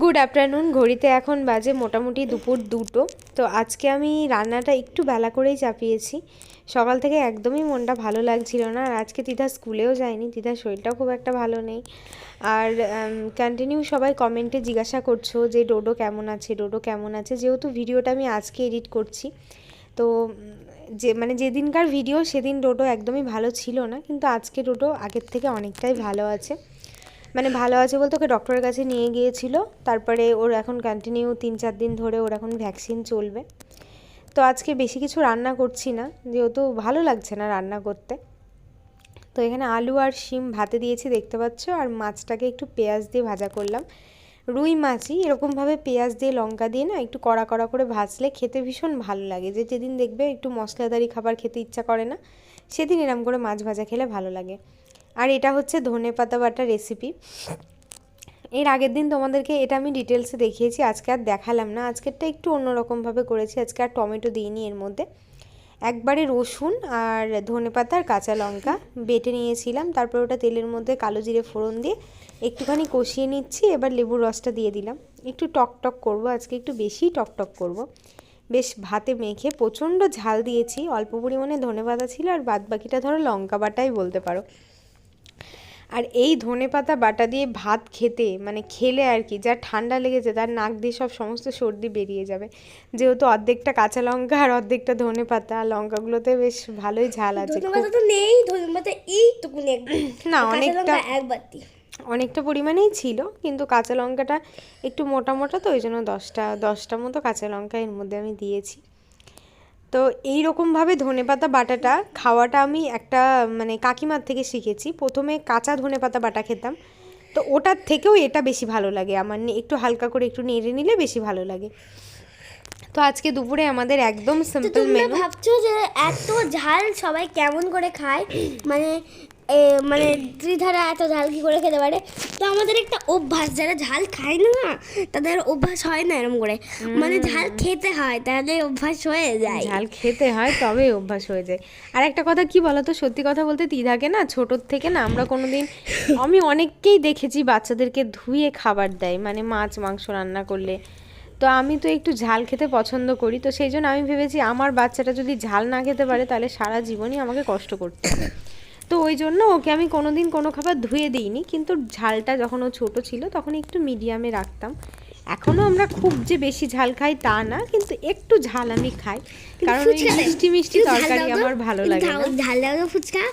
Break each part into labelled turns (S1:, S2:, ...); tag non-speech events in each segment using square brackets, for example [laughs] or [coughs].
S1: Good afternoon ঘড়িতে এখন বাজে মোটামুটি দুপুর দুটো। তো আজকে আমি রান্নাটা একটু বেলা করেই চাপিয়েছি। সকাল থেকে একদমই মনটা ভালো লাগছিল না, আর আজকে তিথা স্কুলেও যায়নি তিথার শরীরটাও খুব একটা ভালো নেই। আর কন্টিনিউ সবাই কমেন্টে জিজ্ঞাসা করছ যে, ডোডো কেমন আছে? ডোডো কেমন আছে? যেহেতু ভিডিওটা আমি আজকে এডিট করছি। তো, যে মানে যেদিনকার ভিডিও সেদিন ডোডো একদমই ভালো ছিল না, কিন্তু আজকে ডোডো আগের থেকে অনেকটাই ভালো আছে। মানে ভালো আছে বলতে ওকে ডক্টরের কাছে নিয়ে গিয়েছিল। তারপরে ওর এখন কন্টিনিউ তিন চার দিন ধরে ওর এখন ভ্যাকসিন চলবে। তো আজকে বেশি কিছু রান্না করছি না, যেহেতু ভালো লাগছে না রান্না করতে। তো এখানে আলু আর শিম ভাতে দিয়েছি, দেখতে পাচ্ছ, আর মাছটাকে একটু পেঁয়াজ দিয়ে ভাজা করলাম। রুই মাছই, এরকমভাবে পেঁয়াজ দিয়ে লঙ্কা দিয়ে না একটু কড়া কড়া করে ভাজলে খেতে ভীষণ ভালো লাগে। যে যেদিন দেখবে একটু মশলাদারি খাবার খেতে ইচ্ছা করে না, সেদিন এরম করে মাছ ভাজা খেলে ভালো লাগে। আর এটা হচ্ছে ধনে পাতা বাটা রেসিপি এর আগের দিন তোমাদেরকে এটা আমি ডিটেলসে দেখিয়েছি, আজকে আর দেখালাম না। আজকেরটা একটু অন্যরকমভাবে করেছি, আজকে আর টমেটো দিইনি এর মধ্যে। একবারে রসুন আর ধনে পাতা আর কাঁচা লঙ্কা বেটে নিয়েছিলাম, তারপর ওটা তেলের মধ্যে কালো জিরে ফোড়ন দিয়ে একটুখানি কষিয়ে নিচ্ছি, এবার লেবুর রসটা দিয়ে দিলাম। একটু টক টক করব, আজকে একটু বেশি টক টক করব। বেশ ভাতে মেখে প্রচণ্ড ঝাল দিয়েছি, অল্প পরিমাণে ধনে পাতা ছিল আর বাদ বাকিটা ধরো লঙ্কা বাটাই বলতে পারো। আর এই ধনে পাতা বাটা দিয়ে ভাত খেতে মানে খেলে আর কি যা ঠান্ডা লেগেছে তার নাক দিয়ে সব সমস্ত সর্দি বেরিয়ে যাবে। যেহেতু অর্ধেকটা কাঁচা লঙ্কা আর অর্ধেকটা ধনে পাতা আর লঙ্কাগুলোতে বেশ ভালোই ঝাল আছে
S2: তো নেই ধনে পাতা এইটুকুনি [clears throat]
S1: না, অনেকটা-
S2: এক
S1: অনেকটা পরিমাণেই ছিল কিন্তু কাঁচা লঙ্কাটা একটু মোটা মোটা তো ওই জন্য দশটা দশটা মতো কাঁচা লঙ্কা এর মধ্যে আমি দিয়েছি। তো এই রকমভাবে ধনেপাতা বাটাটা খাওয়াটা আমি একটা মানে কাকিমার থেকে শিখেছি। প্রথমে কাঁচা ধনেপাতা বাটা খেতাম। তো ওটার থেকেও এটা বেশি ভালো লাগে। আমার একটু হালকা করে একটু নেড়ে নিলে বেশি ভালো লাগে। তো আজকে দুপুরে আমাদের একদম সিম্পল মেনু
S2: ভাবছ যে এত ঝাল সবাই কেমন করে খায়? মানে মানে ত্রিধারা এত ঝাল কি করে খেতে পারে? তো আমাদের একটা অভ্যাস যারা ঝাল খায় না তাদের অভ্যাস হয় না এরকম করে। মানে ঝাল খেতে হয় তাহলে অভ্যাস হয়ে যায়।
S1: ঝাল খেতে হয় তবে অভ্যাস হয়ে যায়। আর একটা কথা কি বলতো সত্যি কথা বলতে দিদাকে না ছোটোর থেকে না আমরা কোনোদিন আমি অনেককেই দেখেছি বাচ্চাদেরকে ধুয়ে খাবার দেয় মানে মাছ মাংস রান্না করলে। তো আমি তো একটু ঝাল খেতে পছন্দ করি তো সেই জন্য আমি ভেবেছি আমার বাচ্চাটা যদি ঝাল না খেতে পারে তাহলে সারা জীবনই আমাকে কষ্ট করতে হবে। তো ওই জন্য ওকে আমি কোনোদিন কোনো খাবার ধুয়ে দিইনি কিন্তু ঝালটা যখন ও ছোটো ছিল তখন একটু মিডিয়ামে রাখতাম। এখনও আমরা খুব যে বেশি ঝাল খাই তা না কিন্তু একটু ঝাল আমি খাই। কারণ ওই মিষ্টি মিষ্টি তরকারি আমার ভালো লাগে
S2: ঝাল- ফুচকা।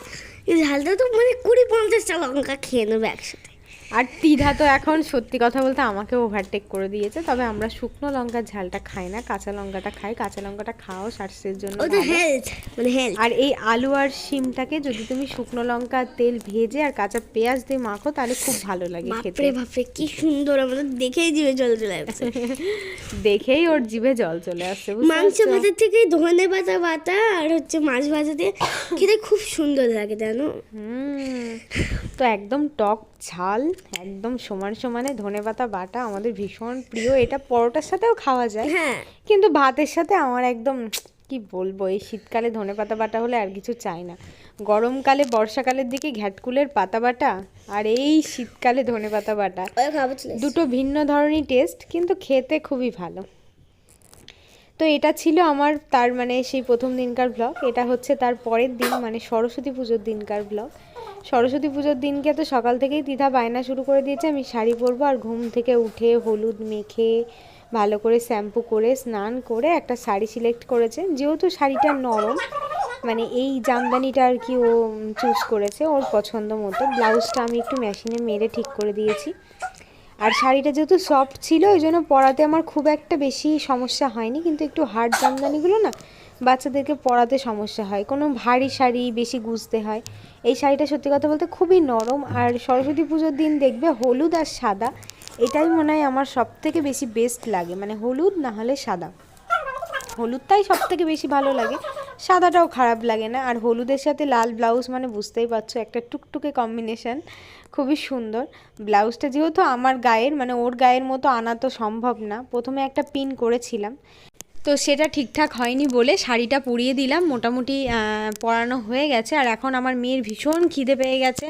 S2: ঝালটা তো মানে কুড়ি পঞ্চাশটা লঙ্কা খেয়ে নেবে একসাথে।
S1: আর তিধা তো এখন সত্যি কথা বলতে আমাকে ওভারটেক করে দিয়েছে তবে আমরা শুকনো লঙ্কার ঝালটা খাই না কাঁচা লঙ্কাটা খাই কাঁচা লঙ্কাটা খাও স্বাস্থ্যের জন্য
S2: মানে
S1: আর এই আলু আর শিমটাকে যদি তুমি শুকনো লঙ্কা তেল ভেজে আর কাঁচা পেঁয়াজ দিয়ে মাখো তাহলে খুব ভালো লাগে খেতে।
S2: বাপরে কি সুন্দর আমাদের দেখেই জিভে জল চলে আসছে। [laughs]
S1: দেখেই ওর জিভে জল চলে আসছে
S2: মাংস? ভাতের থেকে ধনে পাতা বাটা আর হচ্ছে মাছ ভাজা দিয়ে খেতে খুব সুন্দর লাগে জানো?
S1: হুম তো একদম টক ঝাল। একদম সমান সমানে ধনেপাতা বাটা আমাদের ভীষণ প্রিয়। এটা পরোটার সাথেও খাওয়া যায়।
S2: হ্যাঁ।
S1: কিন্তু ভাতের সাথে আমার একদম কি বলব এই শীতকালে ধনেপাতা বাটা হলে আর কিছু চাই না। গরমকালে বর্ষাকালের দিকে ঘ্যাটকুলের পাতা বাটা আর এই শীতকালে বাটা
S2: খাবার চলে এসেছে।
S1: দুটো ভিন্ন ধরনের টেস্ট কিন্তু খেতে খুবই ভালো। তো এটা ছিল আমার তার মানে সেই প্রথম দিনকার ব্লগ এটা হচ্ছে তার পরের দিন মানে সরস্বতী পুজোর দিনকার ব্লগ সরস্বতী পুজোর দিনকে তো সকাল থেকেই দ্বিধা বায়না শুরু করে দিয়েছে। আমি শাড়ি পরবো আর ঘুম থেকে উঠে হলুদ মেখে ভালো করে শ্যাম্পু করে স্নান করে একটা শাড়ি সিলেক্ট করেছে। যেহেতু শাড়িটা নরম মানে এই জামদানিটা আর কি ও চুজ করেছে ওর পছন্দ মতো। ব্লাউজটা আমি একটু মেশিনে মেরে ঠিক করে দিয়েছি। আর শাড়িটা যেহেতু সফট ছিল, ওই জন্য পরাতে আমার খুব একটা বেশি সমস্যা হয়নি। কিন্তু একটু হার্ড জামদানিগুলো না বাচ্চাদেরকে পরাতে সমস্যা হয়। কোনো ভারী শাড়ি বেশি গুজতে হয়। এই শাড়িটা সত্যি কথা বলতে খুবই নরম। আর সরস্বতী পুজোর দিন দেখবে হলুদ আর সাদা, এটাই মনে হয় আমার সব থেকে বেশি বেস্ট লাগে। মানে হলুদ না হলে সাদা। হলুদটাই সব থেকে বেশি ভালো লাগে। সাদাটাও খারাপ লাগে না। আর হলুদের সাথে লাল ব্লাউজ মানে বুঝতেই পারছ, একটা টুকটুকে কম্বিনেশন খুবই সুন্দর। ব্লাউজটা যেহেতু আমার গায়ের মানে ওর গায়ের মতো আনা তো সম্ভব না। প্রথমে একটা পিন করেছিলাম। তো সেটা ঠিকঠাক হয়নি বলে শাড়িটা পরিয়ে দিলাম। মোটামুটি পরানো হয়ে গেছে। আর এখন আমার মেয়ের ভীষণ খিদে পেয়ে গেছে।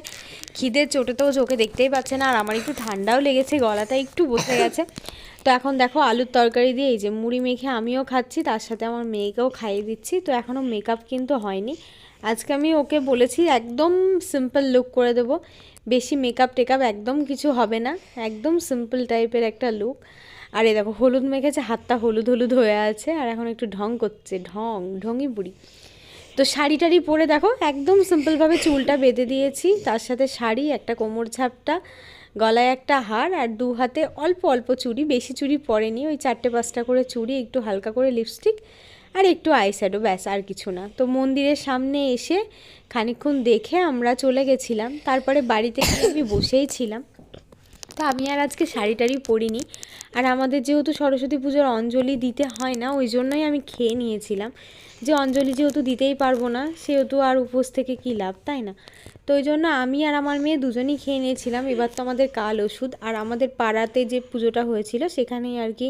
S1: খিদের চোটে তো চোখে দেখতেই পাচ্ছে না। আর আমার একটু ঠান্ডাও লেগেছে গলাটা একটু বসে গেছে। তো এখন দেখো আলুর তরকারি দিয়ে এই যে মুড়ি মেখে আমিও খাচ্ছি, তার সাথে আমার মেয়েকেও খাইয়ে দিচ্ছি। তো এখনও মেকআপ কিন্তু হয়নি। আজকে আমি ওকে বলেছি, একদম সিম্পল লুক করে দেবো। বেশি মেকআপ টেকআপ একদম কিছু হবে না। একদম সিম্পল টাইপের একটা লুক আর এই দেখো, হলুদ মেখেছে, হাতটা হলুদ হলুদ হয়ে আছে, আর এখন একটু ঢং করছে, ঢং ঢঙি বুড়ি। তো শাড়ি টাড়ি পরে দেখো, একদম সিম্পলভাবে চুলটা বেঁধে দিয়েছি, তার সাথে শাড়ি, একটা কোমর ঝাপটা, গলায় একটা হার, আর দু হাতে অল্প অল্প চুড়ি, বেশি চুড়ি পরেনি, ওই চারটে পাঁচটা করে চুড়ি, একটু হালকা করে লিপস্টিক আর একটু আইশ্যাডো ব্যাস, আর কিছু না। তো মন্দিরের সামনে এসে খানিকক্ষণ দেখে আমরা চলে গেছিলাম, তারপরে বাড়িতে গিয়ে আমি বসেই ছিলাম। তো আমি আর আজকে শাড়ি টাড়ি পরিনি। আর আমাদের যেহেতু সরস্বতী পুজোর অঞ্জলি দিতে হয় না, ওই জন্যই আমি খেয়ে নিয়েছিলাম। যে অঞ্জলি যেহেতু দিতেই পারব না, সেহেতু আর উপোস থেকে কী লাভ, তাই না? তো ওই জন্য আমি আর আমার মেয়ে দুজনেই খেয়ে নিয়েছিলাম। এবার তো আমাদের কাল ওষুধ, আর আমাদের পাড়াতে যে পুজোটা হয়েছিল, সেখানেই আর কি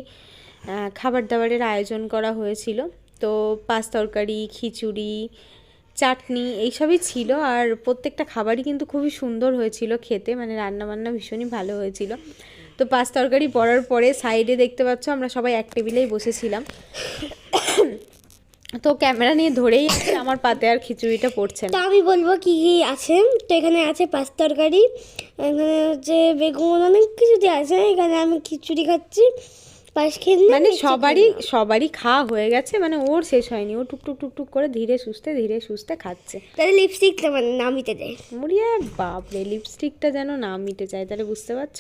S1: খাবার দাবারের আয়োজন করা হয়েছিল। তো পাঁচ তরকারি, খিচুড়ি চাটনি এইসবই ছিল আর প্রত্যেকটা খাবারই কিন্তু খুবই সুন্দর হয়েছিল খেতে মানে রান্না বান্না ভীষণই ভালো হয়েছিল। তো পাঁচ তরকারি পড়ার পরে সাইডে দেখতে পাচ্ছ আমরা সবাই এক টেবিলেই বসেছিলাম। তো ক্যামেরা নিয়ে ধরেই আমার পাতে আর খিচুড়িটা পড়ছে
S2: তো আমি বলব কি কি আছে, তো এখানে আছে পাঁচ তরকারি, এখানে হচ্ছে বেগুন, অনেক কিছু দিয়ে আছে। এখানে আমি খিচুড়ি খাচ্ছি পায়েস খেয়ে
S1: মানে সবারই সবারই খাওয়া হয়ে গেছে মানে ওর শেষ হয়নি। ও টুকটুক টুকটুক করে ধীরে সুস্থে ধীরে সুস্থে খাচ্ছে।
S2: তাহলে লিপস্টিকটা মানে না মিটে দেয়
S1: মুড়িয়া বাপরে লিপস্টিকটা যেন না মিটে যায় তাহলে বুঝতে পারছ?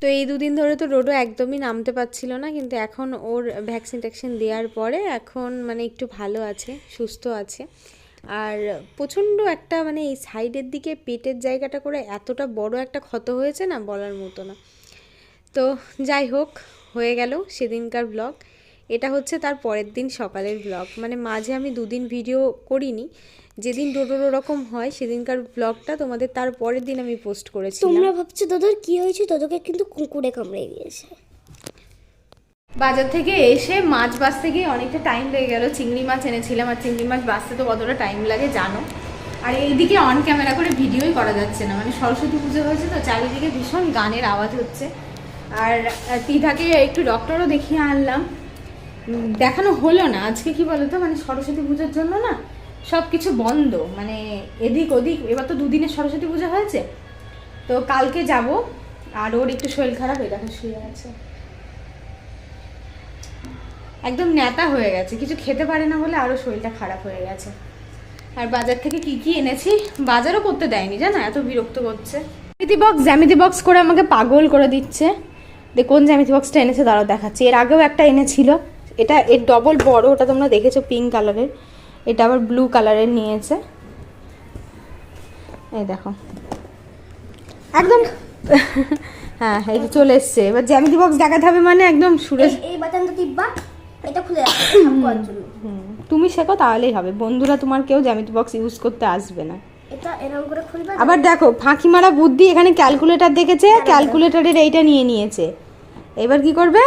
S1: তো এই দুদিন ধরে তো রোডও একদমই নামতে পারছিল না কিন্তু এখন ওর ভ্যাকসিন ট্যাকসিন দেওয়ার পরে এখন মানে একটু ভালো আছে সুস্থ আছে। আর প্রচণ্ড একটা মানে এই সাইডের দিকে পেটের জায়গাটা করে এতটা বড় একটা ক্ষত হয়েছে না বলার মতো না। তো যাই হোক হয়ে গেল সেদিনকার ব্লগ এটা হচ্ছে তার পরের দিন সকালের ব্লগ মানে মাঝে আমি দুদিন ভিডিও করিনি। যেদিন ডোডোর ওরকম হয় সেদিনকার ব্লগটা তোমাদের তার পরের দিন আমি পোস্ট করেছি
S2: তোমরা ভাবছ দাদার কি হয়েছে? দাদাকে কিন্তু কুকুরে কামড়ে দিয়েছে।
S1: বাজার থেকে এসে মাছ বাছতে গিয়ে অনেকটা টাইম লেগে গেল। চিংড়ি মাছ এনেছিলাম আর চিংড়ি মাছ বাছতে তো কতটা টাইম লাগে জানো? আর এইদিকে অন ক্যামেরা করে ভিডিওই করা যাচ্ছে না। মানে সরস্বতী পুজো হয়েছে তো চারিদিকে ভীষণ গানের আওয়াজ হচ্ছে। আর তিধাকে একটু ডক্টরও দেখিয়ে আনলাম। দেখানো হলো না। আজকে কি বলতো? মানে সরস্বতী পুজোর জন্য না সব কিছু বন্ধ। মানে এদিক ওদিক, এবার তো দুদিনের সরস্বতী পুজো হয়েছে। তো কালকে যাব। আর ওর একটু শরীর খারাপ হয়ে দেখো শুয়ে আছে। একদম ন্যাতা হয়ে গেছে। কিছু খেতে পারে না বলে আরও শরীরটা খারাপ হয়ে গেছে। আর বাজার থেকে কি কি এনেছি? বাজারও করতে দেয়নি, জানো? এত বিরক্ত করছে। জ্যামিতি বক্স জ্যামিতি বক্স করে আমাকে পাগল করে দিচ্ছে। কোন জ্যামিতি বক্সটা এনেছে দাঁড়াও দেখাচ্ছি। এর আগেও একটা এনেছিল। এটা এর ডবল বড় ওটা তোমরা দেখেছ পিঙ্ক কালারের এটা আবার ব্লু কালারের নিয়েছে। এই দেখো। একদম [laughs] হ্যাঁ এই চলে এসছে। এবার জ্যামিতি বক্স দেখাতে হবে মানে একদম সুরেশ
S2: এই- বাটনটা টিপবা এটা খুলে
S1: তুমি শেখো তাহলেই হবে। বন্ধুরা তোমার কেউ জ্যামিতি বক্স ইউজ করতে আসবে না। আবার দেখো ফাঁকি মারা বুদ্ধি এখানে ক্যালকুলেটর দেখেছে। ক্যালকুলেটরের এইটা নিয়ে নিয়েছে। এবার কি করবে?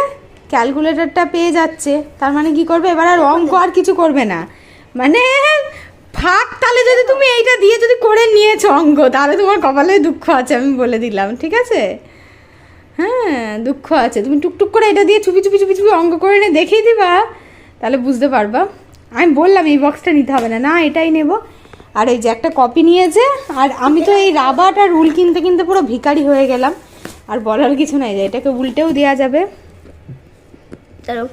S1: ক্যালকুলেটরটা পেয়ে যাচ্ছে। তার মানে কি করবে? এবার আর অঙ্ক আর কিছু করবে না। মানে ফাঁক তাহলে যদি তুমি এইটা দিয়ে যদি করে নিয়েছো অঙ্ক, তাহলে তোমার কপালে দুঃখ আছে, আমি বলে দিলাম, ঠিক আছে? হ্যাঁ দুঃখ আছে। তুমি টুকটুক করে এটা দিয়ে চুপি চুপি চুপি চুপি অঙ্ক করে নিয়ে দেখিয়ে দিবা, তাহলে বুঝতে পারবা। আমি বললাম এই বক্সটা নিতে হবে না। না, এটাই নেব। আর এই যে একটা কপি নিয়েছে, আর আমি তো এই রাবার আর রুল কিনতে কিনতে পুরো ভিখারি হয়ে গেলাম। আর বলার কিছু নাই যে এটাকে উল্টেও দেওয়া যাবে।
S2: চলো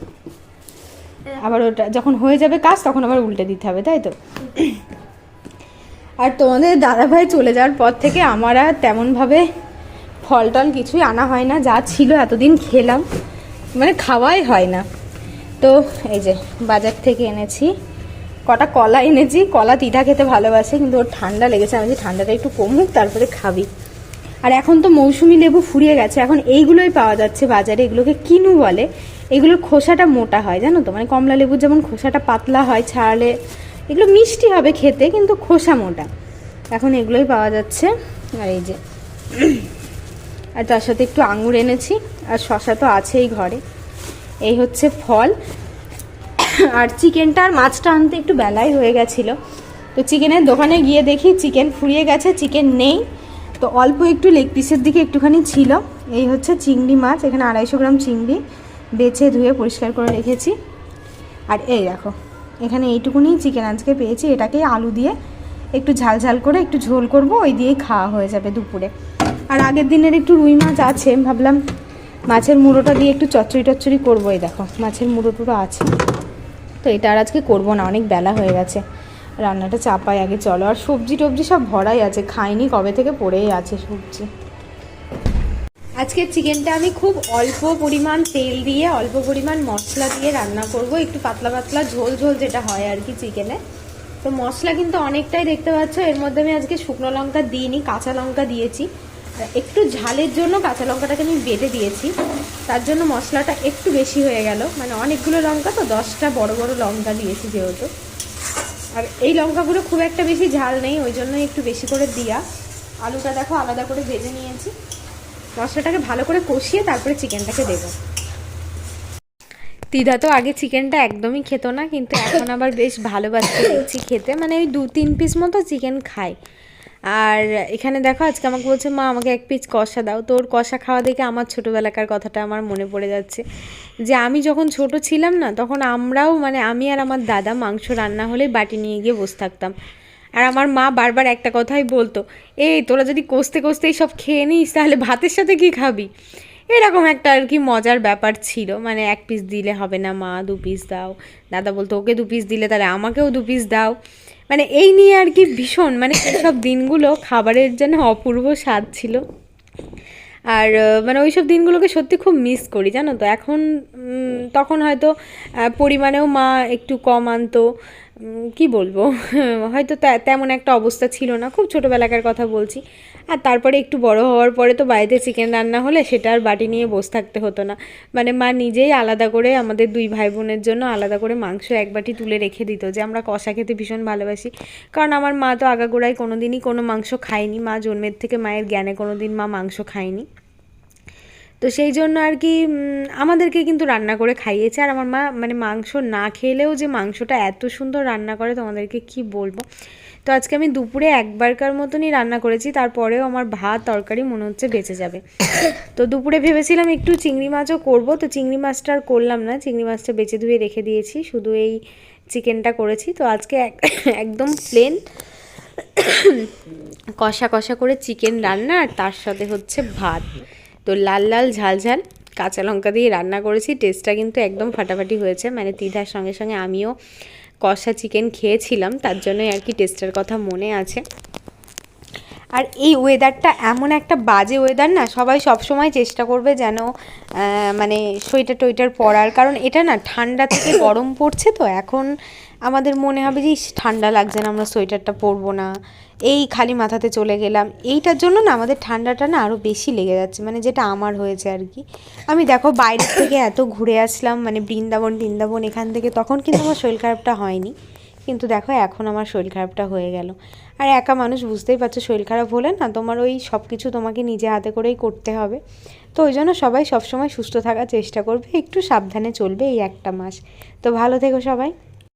S1: আবার ওটা যখন হয়ে যাবে কাজ তখন আবার উল্টে দিতে হবে তাই তো? আর তোমাদের দাদাভাই চলে যাওয়ার পর থেকে আমার আর তেমনভাবে ফল টল কিছুই আনা হয় না যা ছিল এতদিন খেলাম মানে খাওয়াই হয় না। তো এই যে বাজার থেকে এনেছি কটা কলা এনেছি কলা তিতা খেতে ভালোবাসে কিন্তু ওর ঠান্ডা লেগেছে আমি যে ঠান্ডাটা একটু কমুক তারপরে খাবি। আর এখন তো মৌসুমি লেবু ফুরিয়ে গেছে। এখন এইগুলোই পাওয়া যাচ্ছে বাজারে। এগুলোকে কিনু বলে। এগুলোর খোসাটা মোটা হয়, জানো তো? মানে কমলা লেবুর যেমন খোসাটা পাতলা হয় ছাড়ালে, এগুলো মিষ্টি হবে খেতে, কিন্তু খোসা মোটা। এখন এগুলোই পাওয়া যাচ্ছে। আর এই যে, আর তার সাথে একটু আঙুর এনেছি। আর শশা তো আছেই ঘরে। এই হচ্ছে ফল। আর চিকেনটা আর মাছটা আনতে একটু বেলাই হয়ে গেছিল। তো চিকেনের দোকানে গিয়ে দেখি চিকেন ফুরিয়ে গেছে, চিকেন নেই। তো অল্প একটু লেগ পিসের দিকে একটুখানি ছিল। এই হচ্ছে চিংড়ি মাছ, এখানে আড়াইশো গ্রাম চিংড়ি বেছে ধুয়ে পরিষ্কার করে রেখেছি। আর এই দেখো, এখানে এইটুকুনি চিকেন আজকে পেয়েছি। এটাকেই আলু দিয়ে একটু ঝাল ঝাল করে একটু ঝোল করব, ওই দিয়েই খাওয়া হয়ে যাবে দুপুরে। আর আগের দিনের একটু রুই মাছ আছে, ভাবলাম মাছের মুড়োটা দিয়ে একটু চচ্চড়ি টচ্চড়ি করব। এই দেখো, মাছের মুড়ো টুড়ো আছে। তো এটা আর আজকে করব না, অনেক বেলা হয়ে গেছে। রান্নাটা চাপাই আগে, চলো। আর সবজি টবজি সব ভরাই আছে, খাইনি কবে থেকে, পড়েই আছে সবজি। আজকে চিকেনটা আমি খুব অল্প পরিমাণ তেল দিয়ে, অল্প পরিমাণ মশলা দিয়ে রান্না করব। একটু পাতলা পাতলা ঝোল ঝোল যেটা হয় আর কি চিকেনে। তো মশলা কিন্তু অনেকটাই দেখতে পাচ্ছ, এর মধ্যে আমি আজকে শুকনো লঙ্কা দিইনি, কাঁচা লঙ্কা দিয়েছি। একটু ঝালের জন্য কাঁচা লঙ্কাটাকে আমি বেটে দিয়েছি। তার জন্য মশলাটা একটু বেশি হয়ে গেল। মানে অনেকগুলো লঙ্কা তো, দশটা বড় বড় লঙ্কা দিয়েছি যেহেতু। আর এই লঙ্কাগুলো খুব একটা বেশি ঝাল নেই, ওই জন্য একটু বেশি করে দিয়া। আলুটা দেখো আলাদা করে ভেজে নিয়েছি। মশলাটাকে ভালো করে কষিয়ে তারপরে চিকেনটাকে দেবো। দিদা তো আগে চিকেনটা একদমই খেত না, কিন্তু এখন আবার বেশ ভালোবাসছে দেখছি খেতে মানে ওই দু তিন পিস মতো চিকেন খায়। আর এখানে দেখো, আজকে আমাকে বলছে, মা, আমাকে এক পিস কষা দাও। তোর কষা খাওয়া দেখে আমার ছোটোবেলাকার কথাটা আমার মনে পড়ে যাচ্ছে। যে আমি যখন ছোট ছিলাম না, তখন আমরাও মানে আমি আর আমার দাদা মাংস রান্না হলে বাটি নিয়ে গিয়ে বসে থাকতাম। আর আমার মা বারবার একটা কথাই বলতো, এই, তোরা যদি কষতে, কষতেই সব খেয়ে নিস, তাহলে ভাতের সাথে কি খাবি? এরকম একটা আর কি মজার ব্যাপার ছিল। মানে এক পিস দিলে হবে না, মা, দু পিস দাও। দাদা বলতো, ওকে দু পিস দিলে, তাহলে আমাকেও দু পিস দাও। মানে এই নিয়ে আর কি ভীষণ মানে সব দিনগুলো খাবারের যেন অপূর্ব স্বাদ ছিল। আর মানে ওইসব দিনগুলোকে সত্যি খুব মিস করি, জানো তো? এখন তখন হয়তো পরিমাণেও মা একটু কম আনতো কি বলব? [laughs] হয়তো তেমন একটা অবস্থা ছিল না। খুব ছোটোবেলাকার কথা বলছি। আর তারপরে একটু বড় হওয়ার পরে তো বাড়িতে চিকেন রান্না হলে সেটা আর বাটি নিয়ে বসে থাকতে হতো না। মানে মা নিজেই আলাদা করে আমাদের দুই ভাই বোনের জন্য আলাদা করে মাংস এক বাটি তুলে রেখে দিত যে আমরা কষা খেতে ভীষণ ভালোবাসি। কারণ আমার মা তো আগাগোড়ায় কোনো দিনই কোনো মাংস খায়নি। মা জন্মের থেকে মায়ের জ্ঞানে কোনো দিন মা মাংস খায়নি। তো সেই জন্য আর কি আমাদেরকে কিন্তু রান্না করে খাইয়েছে। আর আমার মা মানে মাংস না খেলেও যে মাংসটা এত সুন্দর রান্না করে, তোমাদেরকে কি বলব? তো আজকে আমি দুপুরে একবারকার মতনই রান্না করেছি, তারপরেও আমার ভাত, তরকারি মনে হচ্ছে বেঁচে যাবে। তো দুপুরে ভেবেছিলাম একটু চিংড়ি মাছও করব, তো চিংড়ি মাছটা আর করলাম না। চিংড়ি মাছটা বেঁচে ধুয়ে রেখে দিয়েছি, শুধু এই চিকেনটা করেছি। তো আজকে এক- একদম প্লেন কষা কষা করে চিকেন রান্না, আর তার সাথে হচ্ছে ভাত। তো লাল লাল ঝাল ঝাল কাঁচা লঙ্কা দিয়ে রান্না করেছি। টেস্টটা কিন্তু একদম ফাটাফাটি হয়েছে। মানে তিধার সঙ্গে সঙ্গে আমিও কষা চিকেন খেয়েছিলাম। তার জন্যই আর কি টেস্টের কথা মনে আছে। আর এই ওয়েদারটা এমন একটা বাজে ওয়েদার না সবাই সব সময় চেষ্টা করবে যেন মানে সোয়েটার টোয়েটার পরার। কারণ এটা না ঠান্ডা থেকে [coughs] গরম পড়ছে তো। এখন আমাদের মনে হবে যে ইস, ঠান্ডা লাগছে না আমরা সোয়েটারটা পরবো না। এই খালি মাথাতে চলে গেলাম। এইটার জন্য না আমাদের ঠান্ডাটা না আরও বেশি লেগে যাচ্ছে মানে যেটা আমার হয়েছে আর কি। আমি দেখো বাইরে থেকে এত ঘুরে আসলাম মানে বৃন্দাবন বৃন্দাবন এখান থেকে, তখন কিন্তু আমার শরীর খারাপটা হয়নি। কিন্তু দেখো এখন আমার শরীর খারাপটা হয়ে গেল। আর একা মানুষ বুঝতেই পারছ শরীর খারাপ হলে না তোমার ওই সব কিছু তোমাকে নিজে হাতে করেই করতে হবে। তো ওই জন্য সবাই সবসময় সুস্থ থাকার চেষ্টা করবে, একটু সাবধানে চলবে এই একটা মাস। তো ভালো থেকো সবাই।